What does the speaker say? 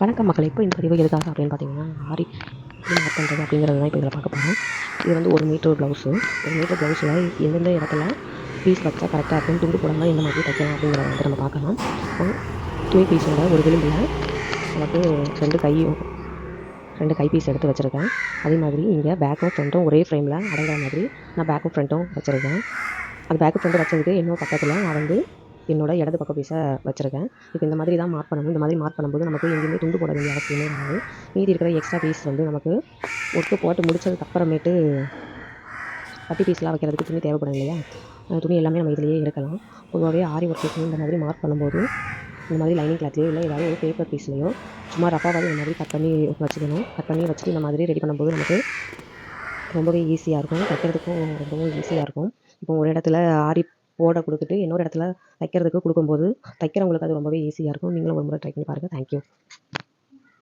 வணக்கம் மக்களை இப்போ இந்த பதிவு எதுக்காக அப்படின்னு பார்த்தீங்கன்னா ஆரி எப்படி பண்ணுறது அப்படிங்கிறது தான் இப்போ இதில் பார்க்க போகிறோம் இது வந்து ஒரு மீட்டர் ப்ளவுஸு ஒரு மீட்டர் ப்ளவுஸில் எந்தெந்த இடத்துல பீஸ் வச்சா கரெக்டாக இருக்கும் துண்டு போடாமல் எந்த மாதிரி தைக்கலாம் அப்படிங்கிறத வந்து நம்ம பார்க்கலாம். துணி பீஸோட ஒரு விளிம்பில் எனக்கு ரெண்டு கையும் ரெண்டு கை பீஸ் எடுத்து வச்சுருக்கேன். அதே மாதிரி இங்கே பேக்கும் ஃப்ரண்ட்டும் ஒரே ஃப்ரேமில் அடங்குற மாதிரி நான் பேக்கும் ஃப்ரண்ட்டும் வச்சுருக்கேன். அது பேக்கு ஃப்ரண்ட்டு வச்சதுக்கு இன்னும் பக்கத்தில் நான் வந்து என்னோட இடது பக்க பீஸை வச்சுருக்கேன். இப்போ இந்த மாதிரி தான் மார்க் பண்ணணும். இந்த மாதிரி மார்க் பண்ணும்போது நமக்கு எங்கேயுமே துண்டு போட வேண்டிய அவசியமே வராது மீதி இருக்கிற எக்ஸ்ட்ரா பீஸ் வந்து நமக்கு ஒட்டு போட்டு முடித்ததுக்கு அப்புறமேட்டு பட்டி பீஸ்லாம் வைக்கிறதுக்கு துணி தேவைப்படும் இல்லையா? துணி எல்லாமே நம்ம இதிலேயே எடுக்கலாம். பொதுவாகவே ஆரி ஒர்க்கு இந்த மாதிரி மார்க் பண்ணும்போது இந்த மாதிரி லைனிங் கிளாத்லேயோ இல்லை ஏதாவது ஒரு பேப்பர் பீஸ்லேயோ சும்மா ரஃபாவது இந்த மாதிரி கட் பண்ணி வச்சுக்கணும். கட் பண்ணி வச்சுட்டு இந்த மாதிரி ரெடி பண்ணும்போது நமக்கு ரொம்பவே ஈஸியாக இருக்கும். தைக்கிறதுக்கும் ரொம்பவும் ஈஸியாக இருக்கும். இப்போ ஒரு இடத்துல ஆரி ஓட கொடுத்துட்டு இன்னொரு இடத்துல தைக்கிறதுக்கு கொடுக்கும்போது தைக்கிறவங்களுக்கு அது ரொம்பவே ஈஸியாக இருக்கும். நீங்களும் ஒரு முறை ட்ரை பண்ணி பாருங்கள் தேங்க்யூ